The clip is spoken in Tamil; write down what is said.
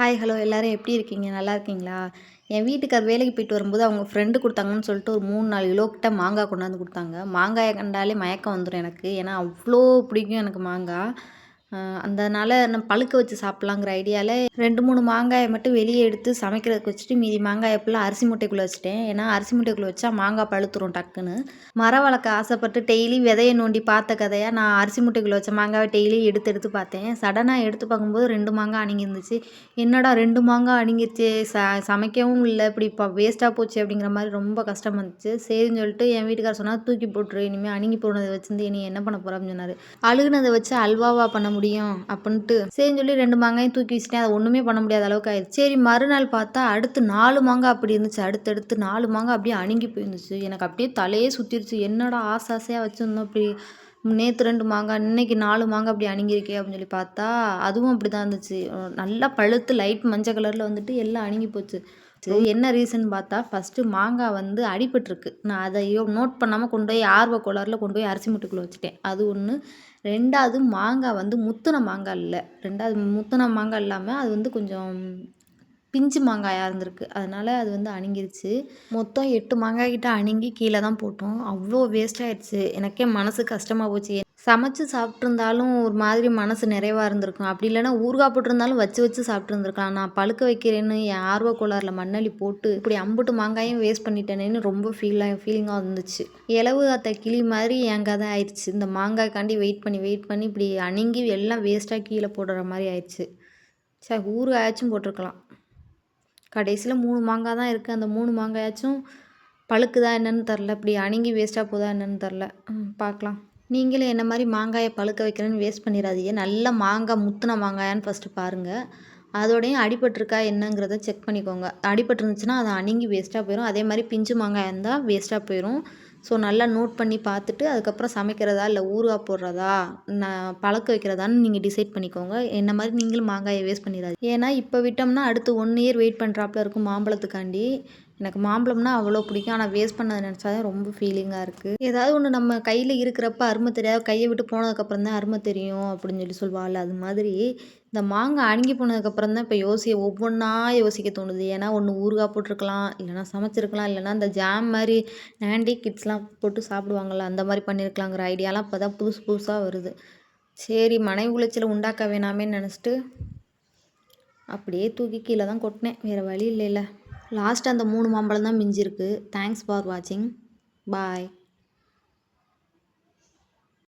ஹாய் ஹலோ எல்லோரும் எப்படி இருக்கீங்க? நல்லா இருக்கீங்களா? என் வீட்டுக்கார் வேலைக்கு போயிட்டு வரும்போது அவங்க ஃப்ரெண்டு கொடுத்தாங்கன்னு சொல்லிட்டு ஒரு மூணு நாலு கிலோ கிட்ட மாங்காய் கொண்டாந்து கொடுத்தாங்க. மாங்காயை கண்டாலே மயக்கம் வந்துடும் எனக்கு. ஏன்னா அவ்வளோ பிடிக்கும் எனக்கு மாங்காய். அதனால் நான் பழுக்க வச்சு சாப்பிட்லாங்கிற ஐடியாவில் ரெண்டு மூணு மாங்காயை மட்டும் வெளியே எடுத்து சமைக்கிறதுக்கு வச்சுட்டு மீதி மாங்காய் ஃபுல்லாக அரிசி மூட்டைக்குள்ளே வச்சுட்டேன். ஏன்னா அரிசி மூட்டைக்குள்ளே வச்சா மாங்காய் பழுத்துரும் டக்குன்னு. மரம் வளர்க்க ஆசைப்பட்டு டெய்லி விதையை நோண்டி பார்த்த கதையாக நான் அரிசி மூட்டைக்குள்ளே வச்ச மாங்காவை டெய்லி எடுத்து எடுத்து பார்த்தேன். சடனாக எடுத்து பார்க்கும்போது ரெண்டு மாங்காய் அணுங்கிருந்துச்சு என்னடா ரெண்டு மாங்காய் அணுங்கிருச்சு ச சமைக்கவும் இல்லை. இப்படி இப்போ வேஸ்ட்டாக போச்சு அப்படிங்கிற மாதிரி ரொம்ப கஷ்டம் வந்துச்சு. சரின்னு சொல்லிட்டு என் வீட்டுக்கார சொன்னால் தூக்கி போட்டுரு. இனிமேல் அணுங்கி போனதை வச்சுருந்து இனி என்ன பண்ண போகிறோம்னு சொன்னார். அழுகுனதை வச்சு அல்வாவா பண்ண முடியும் அப்படின்ட்டு. சரின்னு சொல்லி ரெண்டு மாங்காயும் தூக்கி வச்சுட்டேன். அதை ஒன்றுமே பண்ண முடியாத அளவுக்கு ஆயிடுச்சு. சரி மறுநாள் பார்த்தா அடுத்து நாலு மாங்காய் அப்படி இருந்துச்சு. அடுத்தடுத்து நாலு மாங்காய் அப்படியே அணுங்கி போயிருந்துச்சு. எனக்கு அப்படியே தலையே சுற்றிருச்சு என்னடா ஆசை ஆசையாக வச்சுருந்தோம் அப்படி நேற்று ரெண்டு மாங்காய் இன்னைக்கு நாலு மாங்காய் அப்படி அணுங்கிருக்கே அப்படின்னு சொல்லி பார்த்தா அதுவும் அப்படி தான் இருந்துச்சு. நல்லா பழுத்து லைட் மஞ்சள் கலரில் வந்துட்டு எல்லாம் அணுங்கி போச்சு. என்ன ரீசன் பார்த்தா ஃபஸ்ட்டு மாங்காய் வந்து அடிபட்டுருக்கு. நான் அதை நோட் பண்ணாமல் கொண்டு போய் ஆர்வ கோளாறில் கொண்டு போய் அரிசி முட்டுக்குள்ளே வச்சுட்டேன். அது ஒன்று ரெண்டாவது மாங்காய் வந்து முத்தின மாங்காய் இல்லை. ரெண்டாவது முத்தின மாங்காய் இல்லாமல் அது வந்து கொஞ்சம் பிஞ்சு மாங்காயாக இருந்திருக்கு. அதனால் அது வந்து அணுங்கிருச்சு மொத்தம் எட்டு மாங்காய் கிட்ட அணுங்கி கீழே தான் போட்டோம். அவ்வளோ வேஸ்ட் ஆகிடுச்சு எனக்கே மனசு கஷ்டமாக போச்சு. சமைச்சு சாப்பிட்ருந்தாலும் ஒரு மாதிரி மனசு நிறைவாக இருந்திருக்கும். அப்படி இல்லைன்னா ஊறுகாய் போட்டிருந்தாலும் வச்சு வச்சு சாப்பிட்ருந்துருக்கலாம் நான் பழுக்க வைக்கிறேன்னு என் ஆர்வ கோளாறில் மண்ணள்ளி போட்டு இப்படி அம்புட்டு மாங்காயும் வேஸ்ட் பண்ணிட்டேனேன்னு ரொம்ப ஃபீலாக ஃபீலிங்காக இருந்துச்சு. இலவு அத்தை கிளி மாதிரி என் கதை ஆயிடுச்சு. இந்த மாங்காய்க்காண்டி வெயிட் பண்ணி வெயிட் பண்ணி இப்படி அணுங்கி எல்லாம் வேஸ்ட்டாக கீழே போடுற மாதிரி ஆயிடுச்சு. சரி ஊறுகாயாச்சும் போட்டிருக்கலாம். கடைசியில் மூணு மாங்காய் தான் இருக்குது அந்த மூணு மாங்காயாச்சும் பழுக்குதா என்னன்னு தெரில இப்படி அணுங்கி வேஸ்ட்டாக போதா என்னன்னு தெரில பார்க்கலாம். நீங்களும் என்ன மாதிரி மாங்காயை பழுக்க வைக்கிறேன்னு வேஸ்ட் பண்ணிடாதீங்க நல்ல மாங்காய் முத்தின மாங்காயான்னு ஃபஸ்ட்டு பாருங்கள் அதோடையும் அடிபட்டிருக்கா என்னங்கிறத செக் பண்ணிக்கோங்க. அடிபட்டுருந்துச்சுன்னா அதை அணுங்கி வேஸ்ட்டாக போயிடும் அதே மாதிரி பிஞ்சு மாங்காய் இருந்தால் வேஸ்ட்டாக போயிடும் ஸோ நல்லா நோட் பண்ணி பார்த்துட்டு அதுக்கப்புறம் சமைக்கிறதா இல்லை ஊறுகாய் போடுறதா நான் பழக்க வைக்கிறதான்னு நீங்கள் டிசைட் பண்ணிக்கோங்க. என்ன மாதிரி நீங்களும் மாங்காயை வேஸ்ட் பண்ணிடாது ஏன்னா இப்போ விட்டோம்னா அடுத்து ஒன் இயர் வெயிட் பண்ணுறாப்புல இருக்கும் மாம்பழத்துக்காண்டி. எனக்கு மாம்பழம்னா அவ்வளோ பிடிக்கும். ஆனால் வேஸ்ட் பண்ணதை நினச்சா தான் ரொம்ப ஃபீலிங்காக இருக்குது ஏதாவது ஒன்று நம்ம கையில் இருக்கிறப்ப அருமை தெரியாது கையை விட்டு போனதுக்கப்புறம் தான் அருமை தெரியும் அப்படின்னு சொல்லி சொல்லுவாள் அது மாதிரி இந்த மாங்காய் அணுங்கி போனதுக்கப்புறம் தான் இப்போ யோசிக்க ஒவ்வொன்றா யோசிக்க தோணுது. ஏன்னா ஒன்று ஊறுகாய் போட்டிருக்கலாம் இல்லைனா சமைச்சிருக்கலாம் இல்லைனா இந்த ஜாம் மாதிரி நேண்டி கிட்ஸ்லாம் போட்டு சாப்பிடுவாங்கள்ல அந்த மாதிரி பண்ணியிருக்கலாங்கிற ஐடியாலாம் இப்போ தான் புதுசு புதுசாக வருது. சரி மனை உளைச்சலை உண்டாக்க வேணாமேன்னு நினச்சிட்டு அப்படியே தூக்கி கீழே தான் கொட்டினேன். வேறு வழி இல்லைல்ல. லாஸ்ட் அந்த மூணு மாம்பழம் தான் மிஞ்சிருக்கு. தேங்க்ஸ் ஃபார் வாட்சிங் பாய்